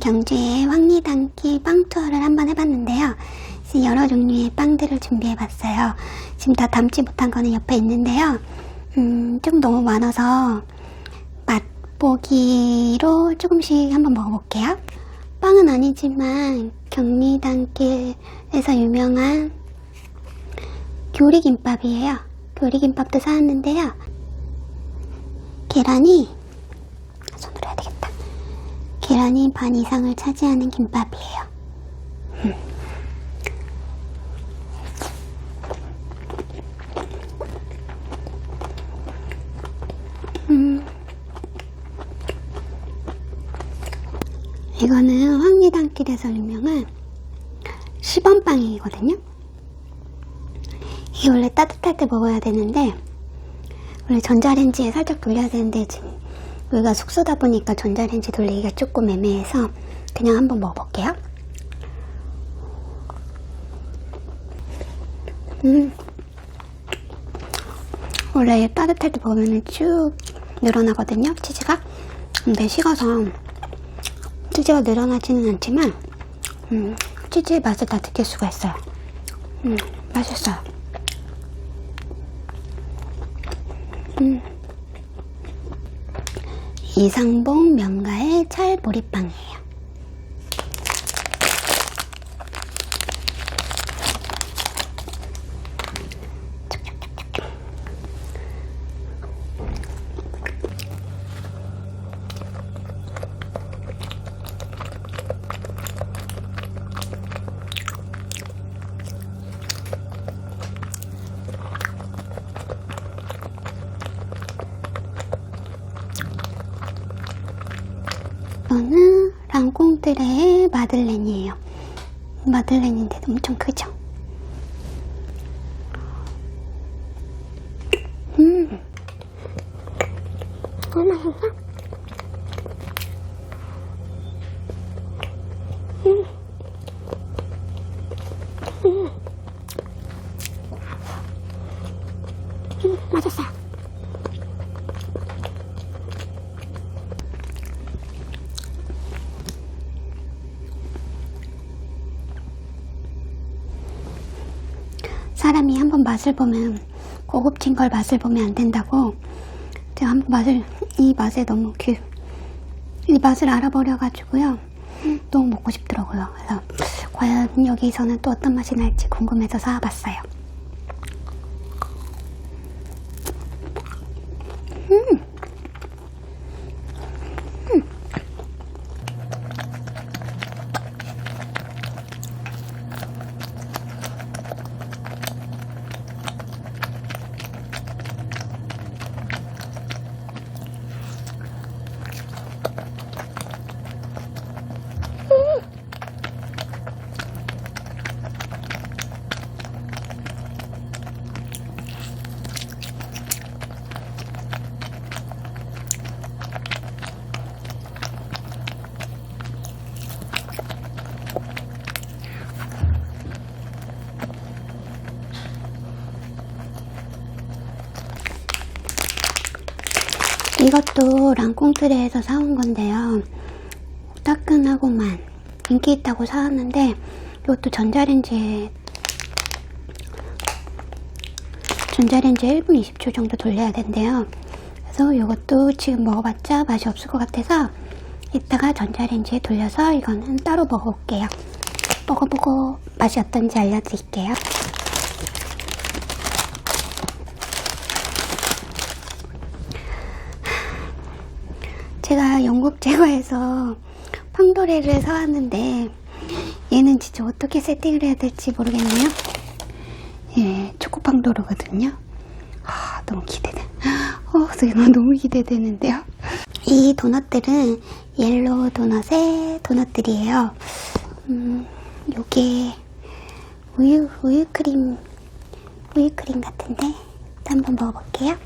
오늘 경주에 황리단길 빵 투어를 한번 해봤는데요. 여러 종류의 빵들을 준비해봤어요. 지금 다 담지 못한 거는 옆에 있는데요. 음, 좀 너무 많아서 맛보기로 조금씩 한번 먹어볼게요. 빵은 아니지만 경리단길에서 유명한 교리김밥이에요. 교리김밥도 사왔는데요. 계란이 손으로 해야 되겠다. 계란이 반 이상을 차지하는 김밥이에요. 음. 음. 이거는 황리단길에서 유명한 시범빵이거든요. 이게 원래 따뜻할 때 먹어야 되는데 원래 전자레인지에 살짝 돌려야 되는데 지금 여기가 숙소다 보니까 전자레인지 돌리기가 조금 애매해서 그냥 한번 먹어볼게요. 음. 원래 따뜻할 때 먹으면 쭉 늘어나거든요, 치즈가. 근데 식어서 치즈가 늘어나지는 않지만, 음, 치즈의 맛을 다 느낄 수가 있어요. 음, 맛있어요. 음. 이상봉 명가의 찰보리빵이에요. 랑꽁뜨레의 마들렌이에요. 마들렌인데 엄청 크죠? 음. 어, 맛있어? 음. 음. 음, 맛있어요. 사람이 한번 맛을 보면 고급진 걸 맛을 보면 안 된다고. 제가 한번 맛을 이 맛에 너무 그, 이 맛을 알아버려 가지고요. 너무 먹고 싶더라고요. 그래서 과연 여기서는 또 어떤 맛이 날지 궁금해서 사와봤어요 이것도 랑꽁트레에서 사온 건데요. 따끈하고만 인기 있다고 사왔는데 이것도 전자레인지에 전자레인지에 1분 20초 정도 돌려야 된대요. 그래서 이것도 지금 먹어봤자 맛이 없을 것 같아서 이따가 전자레인지에 돌려서 이거는 따로 먹어볼게요. 먹어보고 맛이 어떤지 알려드릴게요. 제가 영국 제과에서 팡도레를 사왔는데 얘는 진짜 어떻게 세팅을 해야 될지 모르겠네요. 예, 초코팡도르거든요. 아, 너무 기대돼. 어, 이거 너무 기대되는데요. 이 도넛들은 옐로우 도넛의 도넛들이에요. 음, 요게 우유, 우유 크림, 우유 크림 같은데 한번 먹어볼게요.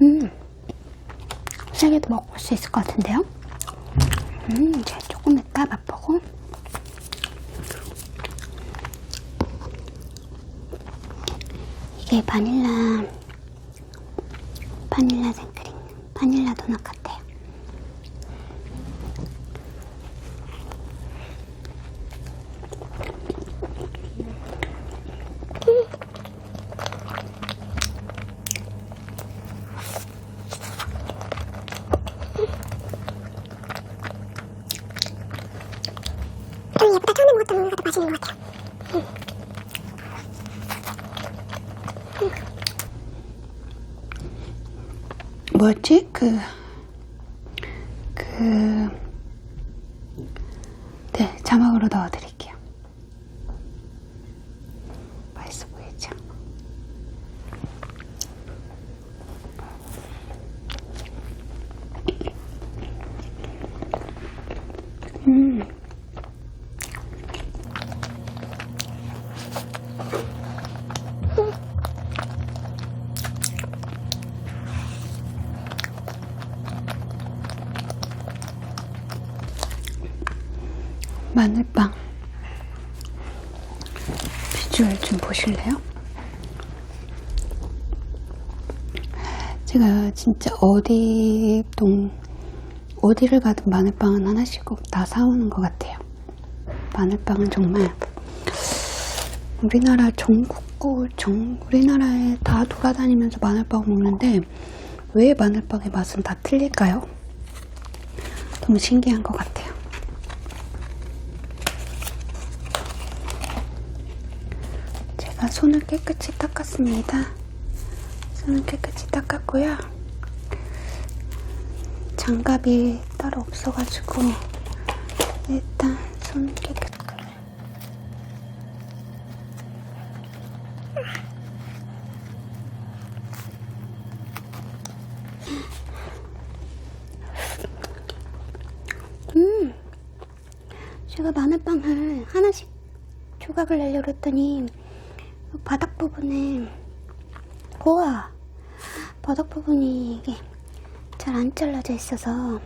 음, 세게도 먹을 수 있을 것 같은데요? 음, 제가 조금 이따 맛보고 이게 바닐라, 바닐라 생크림, 바닐라 도넛 같아요. 음, 예쁘다. 처음에 먹었던 더 맛있는 것 같아요. 뭐였지? 그, 그, 네, 자막으로 넣어드릴게요. 맛있어 보이죠? 음. 마늘빵 비주얼 좀 보실래요? 제가 진짜 어디 동 어디를 가든 마늘빵은 하나씩 꼭 다 사오는 것 같아요. 마늘빵은 정말 우리나라 전국구 전 우리나라에 다 돌아다니면서 마늘빵 먹는데 왜 마늘빵의 맛은 다 틀릴까요? 너무 신기한 것 같아요. 제가 손을 깨끗이 닦았습니다. 손을 깨끗이 닦았고요. 장갑이 따로 없어가지고 일단 손 깨끗. 음, 제가 마늘빵을 하나씩 조각을 내려고 했더니 바닥 부분에 우와 바닥 부분이 이게 잘 안 잘라져 있어서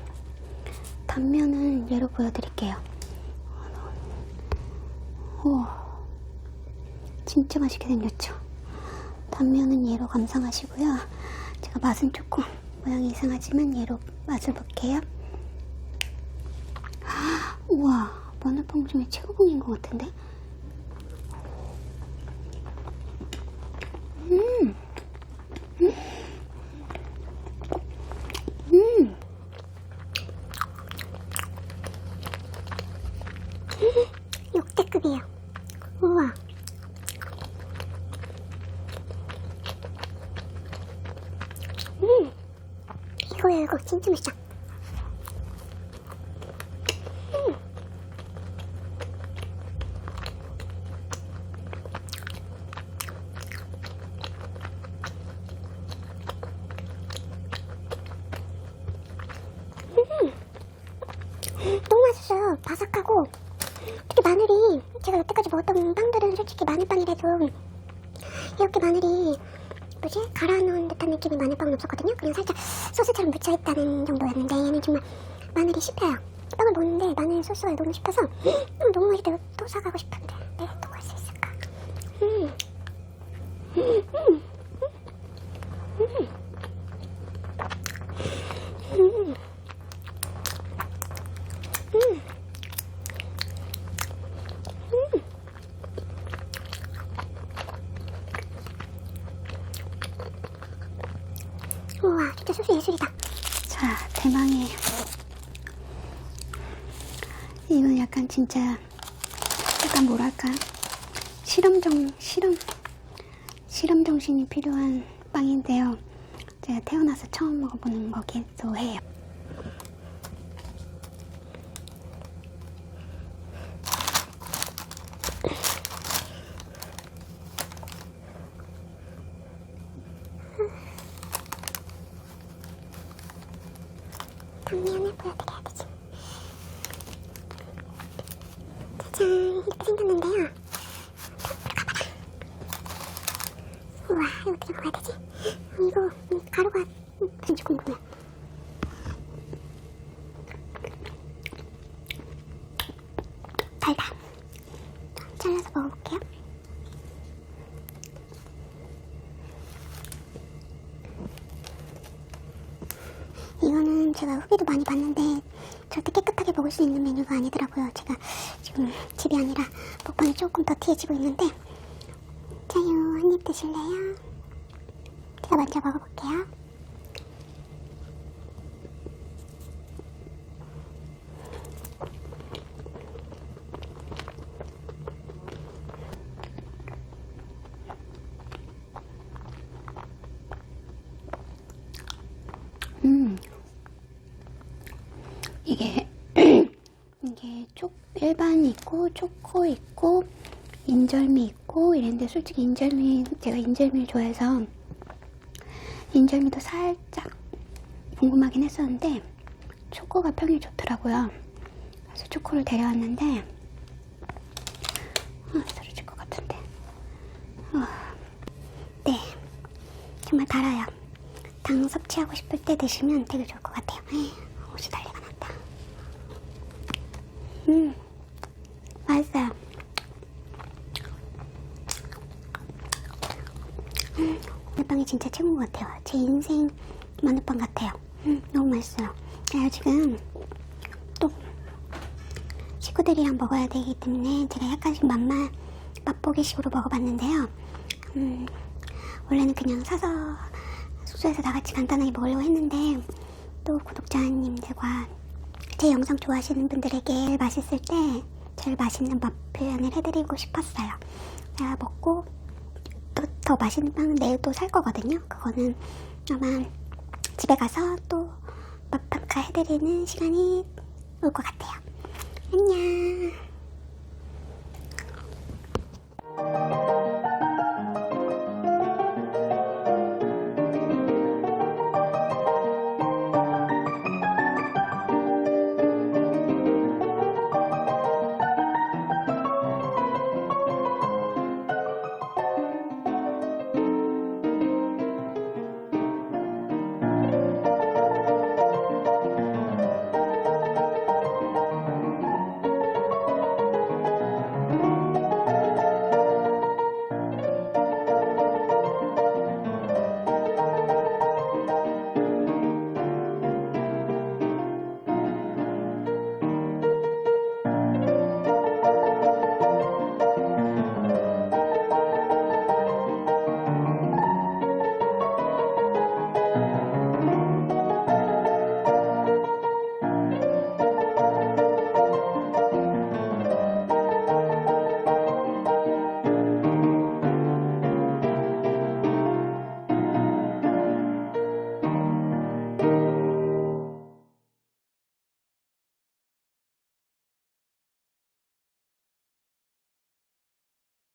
단면은 얘로 보여드릴게요. 우와 진짜 맛있게 생겼죠? 단면은 얘로 감상하시고요. 제가 맛은 조금 모양이 이상하지만 얘로 맛을 볼게요. 우와 마늘빵 중에 최고봉인 것 같은데 역대급이에요. 우와. 음, 이거요, 이거 진짜 맛있다. 음. 음. 너무 맛있어요. 바삭하고 특히 마늘이 제가 여태까지 먹었던 빵들은 솔직히 마늘빵이라도 이렇게 마늘이 뭐지 갈아 넣은 듯한 느낌의 마늘빵은 없었거든요. 그냥 살짝 소스처럼 묻혀 있다는 정도였는데 얘는 정말 마늘이 씹혀요. 빵을 먹는데 마늘 소스가 너무 씹혀서 음, 너무 맛있다. 또 사가고 싶은데 내가 또 갈 수 있을까? 음. 음, 음. 음. 음. 음. 우와 진짜 소스 예술이다. 자, 대망의 이건 약간 진짜 약간 뭐랄까 실험정 실험 실험 정신이 필요한 빵인데요. 제가 태어나서 처음 먹어보는 거기도 해요. 단면을 보여드려야 되지. 짜잔, 이렇게 생겼는데요. 우와, 어떻게 먹어야 되지? 어, 이거 음, 가루가 진짜 궁금해. 달다. 잘라서 먹어볼게요. 이거는 제가 후기도 많이 봤는데 절대 깨끗하게 먹을 수 있는 메뉴가 아니더라고요. 제가 지금 집이 아니라 먹방이 조금 더티해지고 있는데 자유 한입 드실래요? 제가 먼저 먹어볼게요. 음. 이게 이게 쪽 일반 있고 초코 있고 인절미 있고 이랬는데 솔직히 인절미 제가 인절미를 좋아해서 인절미도 살짝 궁금하긴 했었는데 초코가 평이 좋더라고요. 그래서 초코를 데려왔는데 아, 소리 질것 같은데. 어, 네, 정말 달아요. 당 섭취하고 싶을 때 드시면 되게 좋을 것 같아요. 옷이 난리가 났다. 음, 맛있어요. 음, 마늘빵이 진짜 최고인 것 같아요. 제 인생 마늘빵 같아요. 음, 너무 맛있어요. 제가 지금 또 식구들이랑 먹어야 되기 때문에 제가 약간씩 맛만 맛보기 식으로 먹어봤는데요. 음, 원래는 그냥 사서 숙소에서 다 같이 간단하게 먹으려고 했는데 또 구독자님들과 제 영상 좋아하시는 분들에게 맛있을 때 제일 맛있는 맛 표현을 해드리고 싶었어요. 제가 먹고 또 더 맛있는 빵 내일 또 살 거거든요. 그거는 아마 집에 가서 또 맛평가 해드리는 시간이 올 것 같아요. 안녕.